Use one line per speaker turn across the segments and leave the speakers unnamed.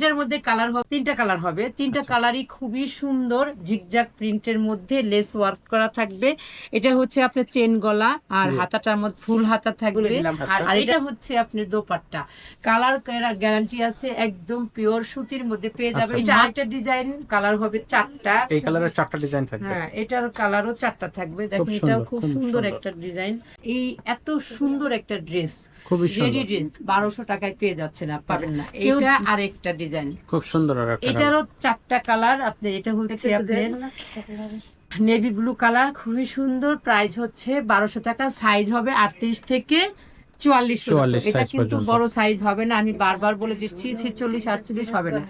এটার মধ্যে কালার হবে তিনটা কালার হবে। তিনটা
আচ্ছা।
কালারই খুবই সুন্দর জিগজাগ প্রিন্টের মধ্যে লেস ওয়ার্ক করা থাকবে। এটা হচ্ছে আপনার চেন গলা আর হাতাটার মধ্যে ফুল হাতা থাকবে। আর
আচ্ছা।
এটা হচ্ছে আপনার দোপাট্টা। কালার গ্যারান্টি আছে একদম পিওর সুতির মধ্যে পেয়ে যাবেন। চারটা ডিজাইন কালার হবে চারটা।
এই কালারের চারটা ডিজাইন থাকবে।
হ্যাঁ এটার কালারও চারটা থাকবে। দেখুন এটাও খুব সুন্দর। একটা ডিজাইন এই এত সুন্দর একটা ড্রেস
খুবই সুন্দর।
ড্রেস বারোশো টাকায় পেয়ে যাচ্ছেন আর পাবেন না। এটা আর একটা ডিজাইন
খুব সুন্দর আর একটা
এটারও চারটা কালার আপনি এটা হচ্ছে আপনার নেভি ব্লু কালার খুবই সুন্দর প্রাইস হচ্ছে বারোশো টাকা সাইজ হবে আটত্রিশ থেকে চুয়াল্লিশ এটা কিন্তু বড় সাইজ হবে না আমি বারবার বলে দিচ্ছি ছেচল্লিশ আটচল্লিশ হবে না।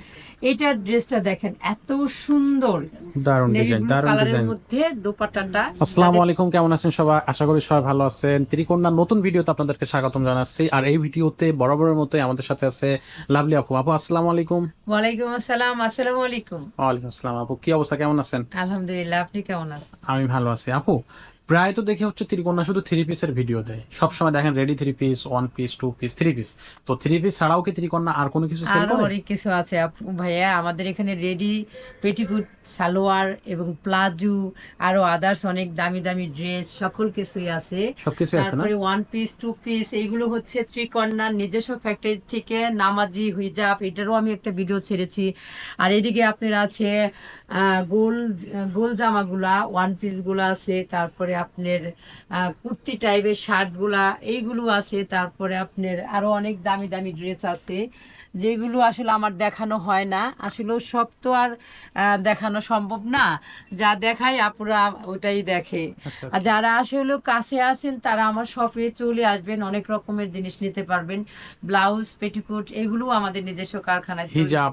এটার ড্রেসটা দেখেন এত সুন্দর।
দারুণ ডিজাইন দারুণ ডিজাইন
মধ্যে দোপাট্টাটা।
আসসালামু আলাইকুম কেমন আছেন সবাই? আশা করি সবাই ভালো আছেন। নতুন ভিডিওতে আপনাদেরকে স্বাগতম জানাচ্ছি। আর এই ভিডিওতে বরাবরের মতোই আমাদের সাথে আছে লাভলি আপু। আপু আসসালামু আলাইকুম।
ওয়ালাইকুম আসসালাম আসসালামু আলাইকুম।
ওয়ালাইকুম আসসালাম আপু। কি অবস্থা কেমন আছেন?
আলহামদুলিল্লাহ আপনি কেমন আছেন?
আমি ভালো আছি। আপু প্রায় তো দেখে হচ্ছে ত্রিকন্যা শুধু থ্রি পিসের ভিডিও দেয়। সবসময় দেখেন ready three piece one piece two piece three piece তো থ্রি পিস ছাড়াও কি ত্রিকন্যা আর কোনো কিছু সেল করে?
অনেক কিছু আছে। ভাইয়া আমাদের এখানে রেডি পেটিকুট সালোয়ার এবং প্লাজো আরও আদার্স অনেক দামি দামি ড্রেস সকল কিছুই আছে।
সবকিছু আছে না?
তারপরে ওয়ান পিস টু পিস এইগুলো হচ্ছে ত্রিকন্যার নিজস্ব ফ্যাক্টরি থেকে নামাজি হুইজাব এটারও আমি একটা ভিডিও ছেড়েছি। আর এদিকে আপনার আছে গোল গোল জামাগুলা ওয়ান পিসগুলা আছে, তারপরে আপনার কুর্তি টাইপের শার্টগুলা এইগুলো আছে, তারপরে আপনার আরও অনেক দামি দামি ড্রেস আছে। যেগুলো আসলে আমার দেখানো হয় না। আসলে সব তো আর দেখানো সম্ভব না। যা দেখাই আপুরা ওটাই দেখে।
আচ্ছা
আর যারা আসলে কাছে আছেন তারা আমার শপে চলে আসবেন অনেক রকমের জিনিস নিতে পারবেন। ব্লাউজ পেটিকোট এগুলো আমাদের নিজস্ব কারখানায়।
হিজাব।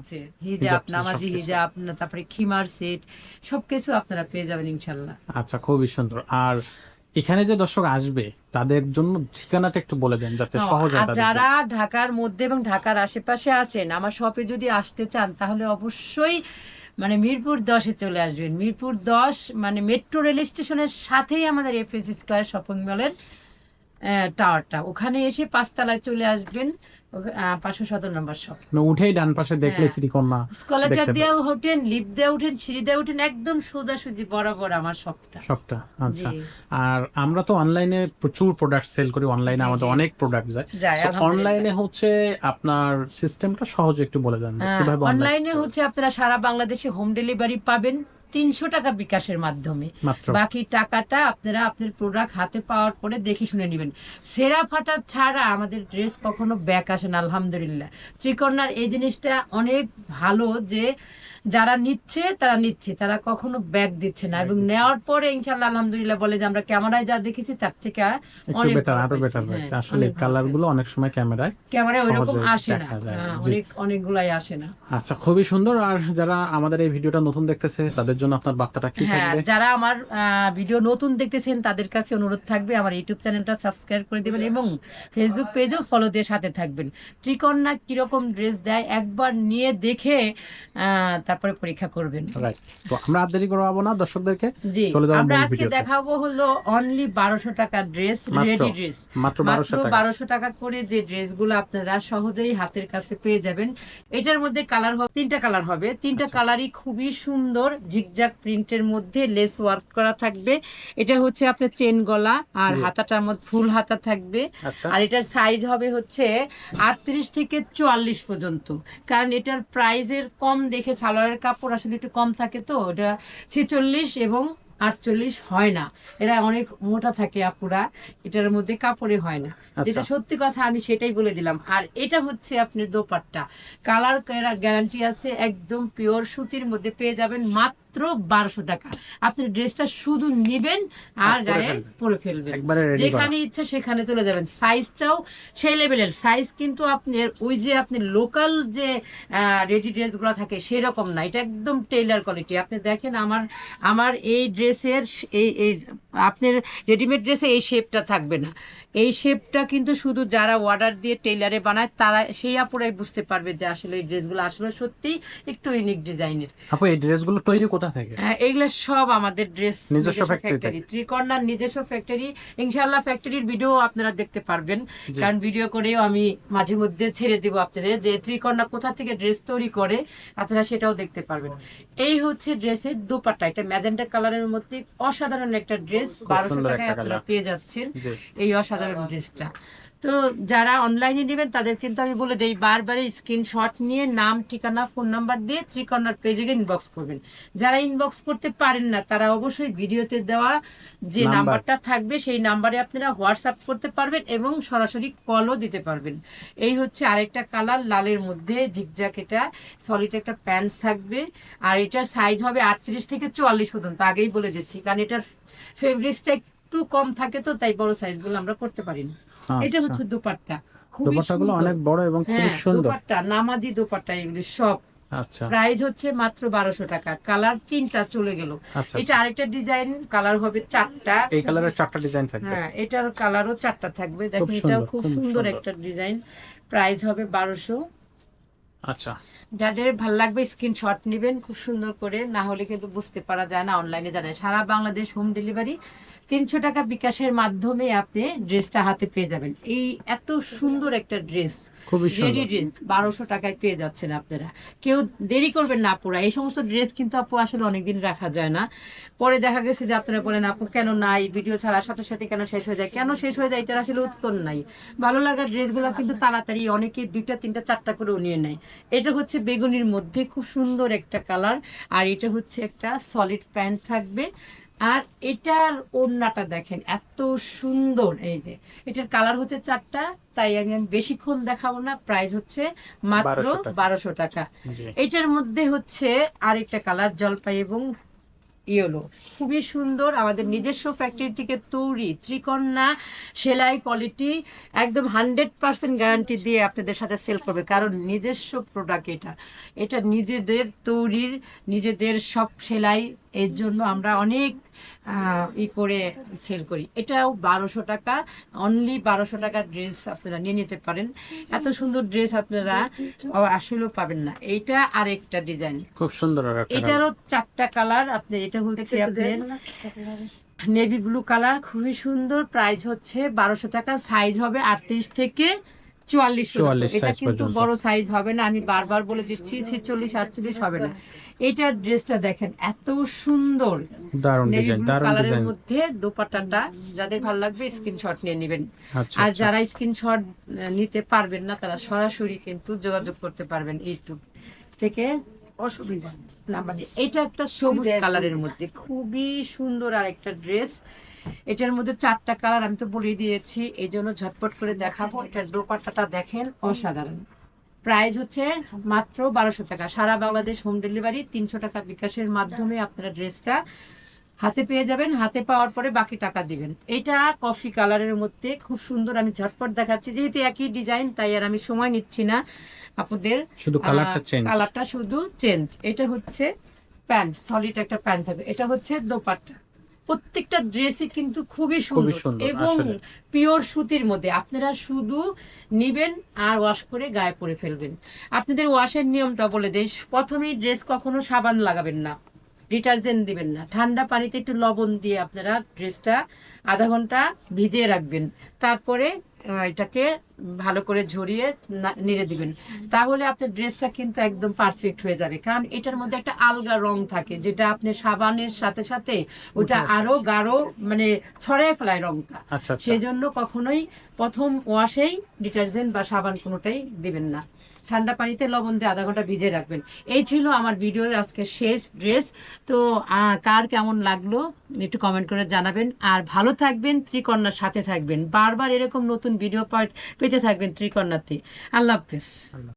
হিজাব
নামাজি হিজাব তারপরে খিমার সেট সবকিছু আপনারা পেয়ে যাবেন ইনশাল্লাহ।
আচ্ছা খুবই সুন্দর। আর এখানে যে দর্শক আসবে তাদের জন্য ঠিকানাটা একটু বলে দেন যাতে সহজ হয়
যারা ঢাকার মধ্যে এবং ঢাকার আশেপাশে আছেন আমার শপে যদি আসতে চান তাহলে অবশ্যই মানে মিরপুর দশে চলে আসবেন। মিরপুর দশ মানে মেট্রো রেল স্টেশনের সাথেই আমাদের এফএস স্কোয়ার শপিং মলের টাওয়ারটা। ওখানে এসে পাঁচতলায় চলে আসবেন পাঁচশো সতেরো নম্বর শপ।
মানে উঠেই ডান পাশে দেখলে
হ্যাঁ।
ত্রিকন্যা
স্কলারটা দিয়ে ওঠেন লিফট দিয়ে ওঠেন সিঁড়ি দিয়ে ওঠেন একদম সোজাসুজি বরাবর আমার শপটা।
সবটা আচ্ছা। আর আমরা তো অনলাইনে প্রচুর প্রোডাক্ট সেল করি অনলাইনে আমাদের অনেক প্রোডাক্ট যায়। অনলাইনে হচ্ছে আপনার সিস্টেমটা সহজে একটু বলে দেন
হ্যাঁ,
কীভাবে অনলাইনে
হচ্ছে আপনারা সারা বাংলাদেশে হোম ডেলিভারি পাবেন। তিনশো টাকা বিকাশের মাধ্যমে। বাকি টাকাটা আপনারা আপনার প্রোডাক্ট হাতে পাওয়ার পরে দেখে শুনে নেবেন। সেরা ফাটা ছাড়া আমাদের ড্রেস কখনো ব্যাক আসে না আলহামদুলিল্লাহ। ত্রিকর্ণার এই জিনিসটা অনেক ভালো যে যারা নিচ্ছে তারা নিচ্ছে তারা কখনো ব্যাগ দিচ্ছে না। এবং নেওয়ার পরে ইনশাল্লাহ আলহামদুলিল্লাহ বলে যে আমরা ক্যামেরায় যা দেখেছি তার থেকে অনেক
বেটার
আরও
বেটার
হ্যাঁ,
হয়েছে। আসলে
অনেক কালারগুলো
অনেক সময় ক্যামেরায়
ক্যামেরায় ওইরকম আসে না। হ্যাঁ। অনেক অনেকগুলাই আসে না।
আচ্ছা খুবই সুন্দর। আর যারা আমাদের এই ভিডিওটা নতুন দেখতেছে তাদের জন্য আপনার বার্তাটা কি
হ্যাঁ
থাকবে?
যারা আমার ভিডিও নতুন দেখতেছেন তাদের কাছে অনুরোধ থাকবে আমার ইউটিউব চ্যানেলটা সাবস্ক্রাইব করে দেবেন এবং ফেসবুক পেজও ফলো দিয়ে সাথে থাকবেন। ত্রিকন্যা কীরকম ড্রেস দেয় একবার নিয়ে দেখে আহ, তারপরে পরীক্ষা করবেন।
তো আমরা আর দেরি করব না দর্শকদেরকে
জি আমরা আজকে দেখাবো হলো অনলি বারোশো টাকার ড্রেস রেডি ড্রেস
মাত্র বারোশো টাকা।
করে যে ড্রেসগুলো আপনারা সহজেই হাতের কাছে পেয়ে যাবেন এটার মধ্যে কালার হবে তিনটা কালার হবে। তিনটা
আচ্ছা।
কালারই খুবই সুন্দর জিগজাগ প্রিন্টের মধ্যে লেস ওয়ার্ক করা থাকবে। এটা হচ্ছে আপনার চেন গলা আর হাতাটার মধ্যে ফুল হাতা থাকবে।
আচ্ছা।
আর এটার সাইজ হবে হচ্ছে আটত্রিশ থেকে চুয়াল্লিশ পর্যন্ত। কারণ এটার প্রাইজের কম দেখে সালোয়ারের কাপড় আসলে একটু কম থাকে তো ওটা ছেচল্লিশ এবং আটচল্লিশ হয় না। এরা অনেক মোটা থাকে আপুরা এটার মধ্যে কাপড়ে হয় না। যেটা সত্যি কথা আমি সেটাই বলে দিলাম। আর এটা হচ্ছে আপনার দোপাট্টা। কালার গ্যারান্টি আছে একদম পিওর সুতির মধ্যে পেয়ে যাবেন মাত্র বারোশো টাকা। আপনি ড্রেসটা শুধু নিবেন আর
আর
গায়ে পরে ফেলবেন। যেখানে ইচ্ছা সেখানে চলে যাবেন। সাইজটাও সেই লেভেলের সাইজ কিন্তু আপনার ওই যে আপনি লোকাল যে রেডি ড্রেসগুলো থাকে সেরকম না। এটা একদম টেইলার কোয়ালিটি আপনি দেখেন আমার আমার এই ড্রেস ড্রেসের এই এই আপনার রেডিমেড ড্রেসে এই শেপটা থাকবে না। এই শেপটা কিন্তু শুধু যারা অর্ডার দিয়ে টেইলারে বানায় তারা সেই আপুরাই বুঝতে পারবে যে আসলে এই ড্রেসগুলো আসলে সত্যি একটু ইউনিক ডিজাইনের
আপু এই ড্রেসগুলো তৈরি কোথা থেকে?
হ্যাঁ এগুলো সব আমাদের ড্রেস
নিজস্ব
ফ্যাক্টরি ত্রিকর্ণার নিজস্ব ফ্যাক্টরি ইনশাল্লাহ ফ্যাক্টরির ভিডিও আপনারা দেখতে পারবেন। কারণ ভিডিও করেও আমি মাঝে মধ্যে ছেড়ে দিব আপনাদের যে ত্রিকর্ণা কোথা থেকে ড্রেস তৈরি করে আপনারা সেটাও দেখতে পারবেন। এই হচ্ছে ড্রেসের দুপাট্টা এটা ম্যাজেন্টা কালারের মধ্যে অসাধারণ একটা ড্রেস বারোশো টাকায় আপনারা পেয়ে যাচ্ছেন এই অসাধারণ ড্রেসটা তো যারা অনলাইনে নেবেন তাদের কিন্তু আমি বলে দিই বারবার স্ক্রিনশট নিয়ে নাম ঠিকানা ফোন নাম্বার দিয়ে ত্রিকর্ণার পেজে গিয়ে ইনবক্স করবেন। যারা ইনবক্স করতে পারেন না তারা অবশ্যই ভিডিওতে দেওয়া যে নাম্বারটা থাকবে সেই নাম্বারে আপনারা হোয়াটসঅ্যাপ করতে পারবেন এবং সরাসরি কলও দিতে পারবেন। এই হচ্ছে আরেকটা কালার লালের মধ্যে ঝিকঝাক এটা সলিড একটা প্যান্ট থাকবে। আর এটার সাইজ হবে আটত্রিশ থেকে চুয়াল্লিশ পর্যন্ত আগেই বলে দিচ্ছি। কারণ এটার ফেব্রিক্সটা একটু কম থাকে তো তাই বড় সাইজগুলো আমরা করতে পারি না। এটা
আচ্ছা।
হচ্ছে দোপাট্টা।
দুপাট্টাগুলো অনেক বড় এবং খুব
হ্যাঁ
সুন্দর।
দোপাট্টা নামাজি দোপাট্টা এগুলি সব।
আচ্ছা।
প্রাইস হচ্ছে মাত্র বারোশো টাকা। কালার তিনটা চলে গেল।
আচ্ছা।
এটা আরেকটা ডিজাইন কালার হবে চারটা।
এই কালারের চারটা ডিজাইন থাকবে।
হ্যাঁ এটার কালারও চারটা থাকবে। দেখেন এটাও খুব সুন্দর। একটা ডিজাইন। প্রাইস হবে বারোশো।
আচ্ছা।
যাদের ভালো লাগবে স্ক্রিনশট নেবেন খুব সুন্দর করে। না হলে কিন্তু বুঝতে পারা যায় না অনলাইনে জানায় সারা বাংলাদেশ হোম ডেলিভারি তিনশো টাকা বিকাশের মাধ্যমে আপনি ড্রেসটা হাতে পেয়ে যাবেন। এই এত সুন্দর একটা ড্রেস রেডি ড্রেস বারোশো টাকায় পেয়ে যাচ্ছেন আপনারা। কেউ দেরি করবেন না আপুরা। এই সমস্ত ড্রেস কিন্তু আপু আসলে অনেকদিন রাখা যায় না। পরে দেখা গেছে যে আপনারা বলেন আপু কেন নাই? ভিডিও ছাড়ার সাথে সাথে কেন শেষ হয়ে যায়? কেন শেষ হয়ে যায়? এটার আসলে উত্তর নাই। ভালো লাগার ড্রেসগুলো কিন্তু তাড়াতাড়ি অনেকে দুইটা তিনটা চারটা করেও নিয়ে নেয়। এটা হচ্ছে বেগুনির মধ্যে খুব সুন্দর একটা কালার আর এটা হচ্ছে একটা সলিড প্যান্ট থাকবে। আর এটার ওড়নাটা দেখেন এত সুন্দর এই যে। এটার কালার হচ্ছে চারটা তাই আমি বেশিক্ষণ দেখাবো না প্রাইস হচ্ছে মাত্র বারোশো টাকা। এটার মধ্যে হচ্ছে আরেকটা কালার জলপাই এবং ইয়েলো খুবই সুন্দর আমাদের নিজস্ব ফ্যাক্টরি থেকে তৈরি ত্রিকন্যা সেলাই কোয়ালিটি একদম হান্ড্রেড পার্সেন্ট গ্যারান্টি দিয়ে আপনাদের সাথে সেল করবে, কারণ নিজস্ব প্রোডাক্ট এটা। এটা নিজেদের তৈরির, নিজেদের সব সেলাই এর জন্য আমরা অনেক ই করে সেল করি। এটাও বারোশো টাকা। অনলি বারোশো টাকার ড্রেস আপনারা নিয়ে নিতে পারেন। এত সুন্দর ড্রেস আপনারা আসলেও পাবেন না। এইটা আরেকটা ডিজাইন
খুব সুন্দর আর একটা।
এটারও চারটা কালার আপনি এটা হচ্ছে আপনার নেভি ব্লু কালার খুবই সুন্দর। প্রাইস হচ্ছে বারোশো টাকা। সাইজ হবে আটত্রিশ থেকে চুয়াল্লিশ এটা কিন্তু বড় সাইজ হবে না আমি বারবার বলে দিচ্ছি ছেচল্লিশ আটচল্লিশ হবে না। এটার ড্রেসটা দেখেন এত সুন্দর।
দারুণ ডিজাইন দারুণ
কালারের
ডিজাইন
মধ্যে দোপাট্টাটা যাদের ভালো লাগবে স্ক্রিনশট নিয়ে নেবেন।
আচ্ছা
আর
আচ্ছা।
যারা স্ক্রিনশট নিতে পারবেন না তারা সরাসরি কিন্তু যোগাযোগ করতে পারবেন ইউটিউব থেকে। অসুবিধা না মানে এটা একটা সবুজ কালারের মধ্যে। খুবই সুন্দর আর একটা ড্রেস এটার মধ্যে চারটা কালার আমি তো বলে দিয়েছি। এই জন্য ঝটপট করে দেখাবো। এটার দোপাট্টাটা দেখেন অসাধারণ। প্রাইস হচ্ছে মাত্র বারোশো টাকা। সারা বাংলাদেশ হোম ডেলিভারি তিনশো টাকা বিকাশের মাধ্যমে আপনার ড্রেসটা হাতে পেয়ে যাবেন হাতে পাওয়ার পরে বাকি টাকা দিবেন। এটা কফি কালারের মধ্যে খুব সুন্দর আমি ঝটপট দেখাচ্ছি। যেহেতু একই ডিজাইন তাই আর আমি সময় নিচ্ছি না আপনাদের।
শুধু কালারটা চেঞ্জ
কালারটা শুধু চেঞ্জ এটা হচ্ছে প্যান্ট সলিড একটা প্যান্ট হবে। এটা হচ্ছে দোপাট্টা। প্রত্যেকটা ড্রেসই কিন্তু খুবই সুন্দর। এবং পিওর সুতির মধ্যে আপনারা শুধু নিবেন আর ওয়াশ করে গায়ে পরে ফেলবেন। আপনাদের ওয়াশের নিয়মটা বলে দেই। প্রথমেই ড্রেস কখনো সাবান লাগাবেন না। ডিটারজেন্ট দিবেন না। ঠান্ডা পানিতে একটু লবণ দিয়ে আপনারা ড্রেসটা আধা ঘণ্টা ভিজিয়ে রাখবেন। তারপরে এটাকে ভালো করে ঝরিয়ে নেড়ে দিবেন। তাহলে আপনার ড্রেসটা কিন্তু একদম পারফেক্ট হয়ে যাবে। কারণ এটার মধ্যে একটা আলগা রং থাকে যেটা আপনি সাবানের সাথে সাথে ওটা আরও গাঢ় মানে ছড়ায় ফেলায় রংটা।
আচ্ছা আচ্ছা।
সেই জন্য কখনোই প্রথম ওয়াশেই ডিটারজেন্ট বা সাবান কোনোটাই দিবেন না। ঠান্ডা পানিতে লবণ দিয়ে আধা ঘণ্টা ভিজে রাখবেন। এই ছিল আমার ভিডিওর আজকে শেষ ড্রেস। তো কার কেমন লাগল একটু কমেন্ট করে জানাবেন। আর ভালো থাকবেন, ত্রিকন্যার সাথে থাকবেন। বারবার এরকম নতুন ভিডিও পেতে থাকবেন ত্রিকন্যাতে আল্লাহ হাফিজ।